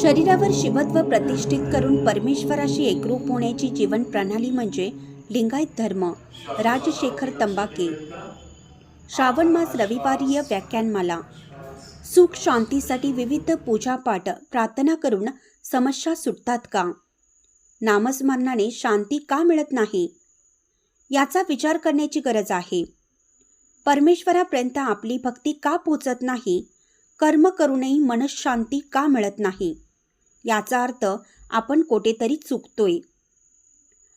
शरीरावर शिवत्व प्रतिष्ठित करून परमेश्वराशी एकरूप होण्याची जीवन प्रणाली म्हणजे लिंगायत धर्म. राजशेखर तंबाके. श्रावण मास रविवारीय व्याख्यानमाला. सुख शांतीसाठी विविध पूजापाठ प्रार्थना करून समस्या सुटतात का? नामस्मरणाने शांती का मिळत नाही? याचा विचार करण्याची गरज आहे. परमेश्वरापर्यंत आपली भक्ती का पोचत नाही? कर्म करूनही मनशांती का मिळत नाही? याचा अर्थ आपण कोठेतरी चुकतोय.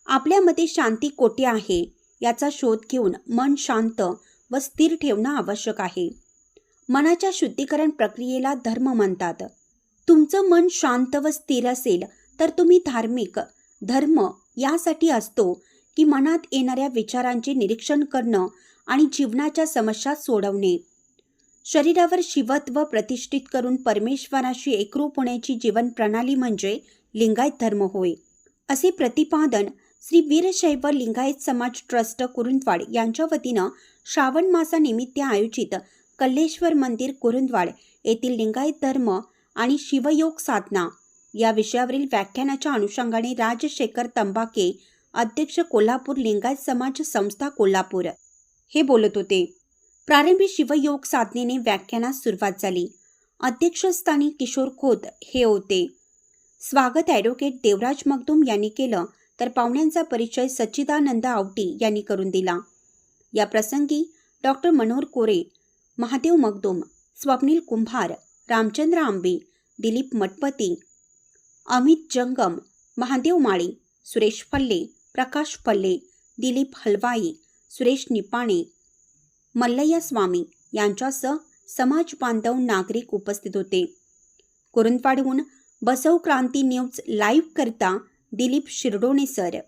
आपल्यामध्ये शांती कोठे आहे? याचा शोध घेऊन मन शांत व स्थिर ठेवणं आवश्यक आहे. मनाच्या शुद्धीकरण प्रक्रियेला धर्म म्हणतात. तुमचं मन शांत व स्थिर असेल तर तुम्ही धार्मिक धर्म यासाठी असतो की मनात येणाऱ्या विचारांचे निरीक्षण करणं आणि जीवनाच्या समस्या सोडवणे. शरीरावर शिवत्व प्रतिष्ठित करून परमेश्वराशी एकरूप होण्याची जीवन प्रणाली म्हणजे लिंगायत धर्म होय. असे प्रतिपादन श्री वीरशैव लिंगायत समाज ट्रस्ट कुरुंदवाड यांच्या वतीनं श्रावण मासानिमित्त आयोजित कल्लेश्वर मंदिर कुरुंदवाड येथील लिंगायत धर्म आणि शिवयोग साधना या विषयावरील व्याख्यानाच्या अनुषंगाने राजशेखर तंबाके अध्यक्ष कोल्हापूर लिंगायत समाज संस्था कोल्हापूर. हे बोलत होते. प्रारंभी शिवयोग साधनेने व्याख्यानास सुरुवात झाली. अध्यक्षस्थानी किशोर खोत हे होते. स्वागत ॲडव्होकेट देवराज मगदूम यांनी केलं तर पाहुण्यांचा परिचय सच्चिदानंद आवटी यांनी करून दिला. या प्रसंगी डॉक्टर मनोहर कोरे महादेव मगदूम स्वप्नील कुंभार रामचंद्र आंबे दिलीप मटपती अमित जंगम महादेव माळी सुरेश फल्ले प्रकाश फल्ले दिलीप हलवाई सुरेश निपाणे मल्लय्या स्वामी यांच्यासह समाज बांधव नागरिक उपस्थित होते. कुरुंदवाडहून बसव क्रांती न्यूज लाईव्ह करता दिलीप शिरडोणे सर